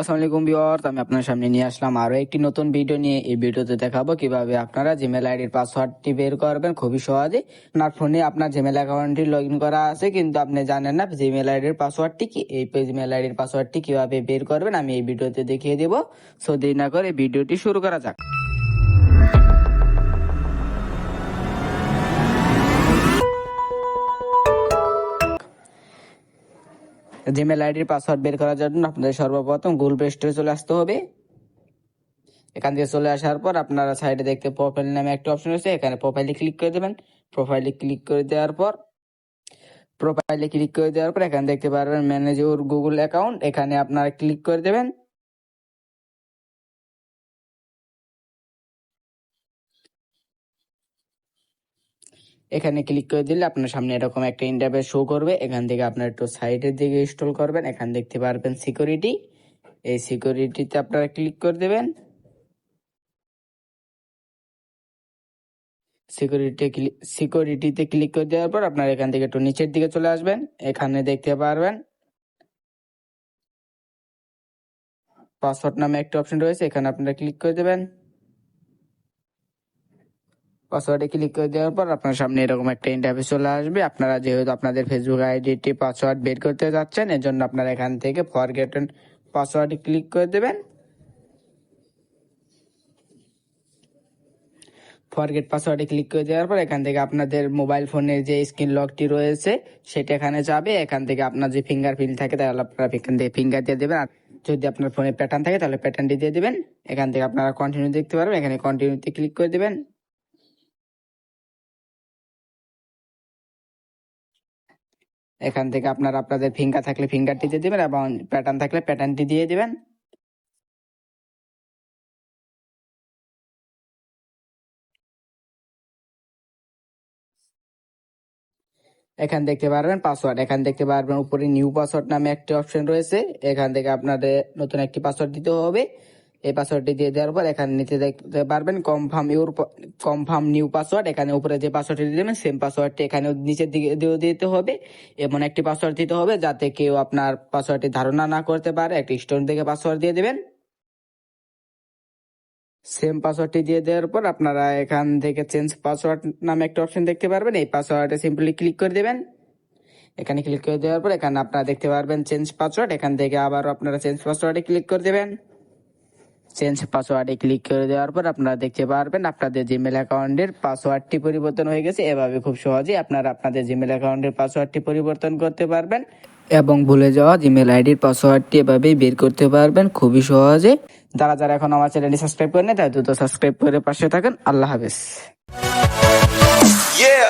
আসসালামু আলাইকুম ভিউয়ার্স, আমি আপনার সামনে নিয়ে আসলাম আরও একটি নতুন ভিডিও নিয়ে। এই ভিডিওতে দেখাবো কীভাবে আপনারা জিমেল আইডির পাসওয়ার্ডটি বের করবেন। খুবই সহজে আপনার ফোনে আপনার জিমেল অ্যাকাউন্টটি লগ করা আছে, কিন্তু আপনি জানেন না জিমেল আইডির পাসওয়ার্ডটি কি। এই জিমেল আইডির পাসওয়ার্ডটি কীভাবে বের করবেন, আমি এই ভিডিওতে দেখিয়ে দেবো। সো দেরি না করে ভিডিওটি শুরু করা যাক। জিমেল আইডির পাসওয়ার্ড বের করার জন্য আপনাদের সর্বপ্রথম গুগল প্লে স্টোরে চলে আসতে হবে। এখান থেকে চলে আসার পর আপনারা সাইডে দেখতে প্রোফাইল নামে একটা অপশন আছে এখানে প্রোফাইলে ক্লিক করে দেবেন। প্রোফাইলে ক্লিক করে দেওয়ার পর প্রোফাইলে ক্লিক করে দেওয়ার পর এখানে দেখতে পারবেন ম্যানেজ ইউর গুগল অ্যাকাউন্ট এখানে আপনারা ক্লিক করে দেবেন। এখানে ক্লিক করে দিলে আপনার সামনে এরকম একটা ইন্টারফেস শো করবে। এখান থেকে আপনার একটু সাইডের দিকে ইনস্টল করবেন। এখান দেখতে পারবেন সিকিউরিটি এই সিকিউরিটিতে আপনারা ক্লিক করে দেবেন। সিকিউরিটি সিকিউরিটিতে ক্লিক করে দেওয়ার পর আপনার এখান থেকে একটু নিচের দিকে চলে আসবেন। এখানে দেখতে পারবেন। পাসওয়ার্ড নামে একটা অপশন রয়েছে। এখানে আপনারা ক্লিক করে দেবেন। পাসওয়ার্ডে ক্লিক করে দেওয়ার পর আপনার সামনে এরকম একটা ইন্টারফেস চলে আসবে। আপনারা যেহেতু আপনাদের ফেসবুক আইডিটি পাসওয়ার্ড বের করতে যাচ্ছেন এর জন্য আপনারা এখান থেকে ফরগেট পাসওয়ার্ডে ক্লিক করে দেবেন। ফরগেট পাসওয়ার্ডে ক্লিক করে দেওয়ার পর এখান থেকে আপনাদের মোবাইল ফোনের যে স্ক্রিন লকটি রয়েছে, সেটা এখানে যাবে। এখান থেকে আপনার যে ফিঙ্গার প্রিন্ট থাকে, তাহলে আপনারা এখান থেকে ফিঙ্গার দিয়ে দেবেন। আর যদি আপনার ফোনে প্যাটার্ন থাকে, তাহলে প্যাটার্নটি দিয়ে দেবেন। এখান থেকে আপনারা কন্টিনিউ দেখতে পারবেন। এখানে কন্টিনিউতে ক্লিক করে দেবেন। এখান থেকে আপনার, আপনাদের ফিঙ্গার থাকলে ফিঙ্গারটি দিয়ে দেবেন এবং প্যাটার্ন থাকলে প্যাটার্নটি দিয়ে দিবেন। এখান দেখতে পারবেন পাসওয়ার্ড এখান দেখতে পারবেন উপরে নিউ পাসওয়ার্ড নামে একটি অপশন রয়েছে। এখান থেকে আপনাদের নতুন একটি পাসওয়ার্ড দিতে হবে। এই পাসওয়ার্ডটি দিয়ে দেওয়ার পর এখানে নিচে দেখতে পারবেন confirm your confirm new password এখানে উপরে যে পাসওয়ার্ডটি দেবেন সেম পাসওয়ার্ডটি এখানে নিচের দিকে দিয়ে দিতে হবে। এমন একটি পাসওয়ার্ড দিতে হবে যাতে কেউ আপনার পাসওয়ার্ডটি ধারণা না করতে পারে, একটি স্টোন থেকে পাসওয়ার্ড দিয়ে দেবেন। সেম পাসওয়ার্ডটি দিয়ে দেওয়ার পর আপনারা এখান থেকে চেঞ্জ পাসওয়ার্ড নামে একটা অপশন দেখতে পারবেন, এই পাসওয়ার্ডে সিম্পলি ক্লিক করে দেবেন। এখানে ক্লিক করে দেওয়ার পর এখানে আপনারা দেখতে পারবেন চেঞ্জ পাসওয়ার্ড এখান থেকে আবার আপনারা চেঞ্জ পাসওয়ার্ডে ক্লিক করে দেবেন। চেঞ্জ পাসওয়ার্ডে ক্লিক করে দেওয়ার পর আপনারা দেখতে পারবেন আপনাদের জিমেল অ্যাকাউন্টের পাসওয়ার্ডটি পরিবর্তন হয়ে গেছে। এভাবে খুব সহজেই আপনারা আপনাদের জিমেল অ্যাকাউন্টের পাসওয়ার্ডটি পরিবর্তন করতে পারবেন এবং ভুলে যাওয়া জিমেল আইডির পাসওয়ার্ডটি এভাবেই বের করতে পারবেন খুবই সহজে। যারা যারা এখন আমার চ্যানেলটি সাবস্ক্রাইব করেন তাই দ্রুত সাবস্ক্রাইব করে পাশে থাকেন। আল্লাহ হাফেজ। Yeah.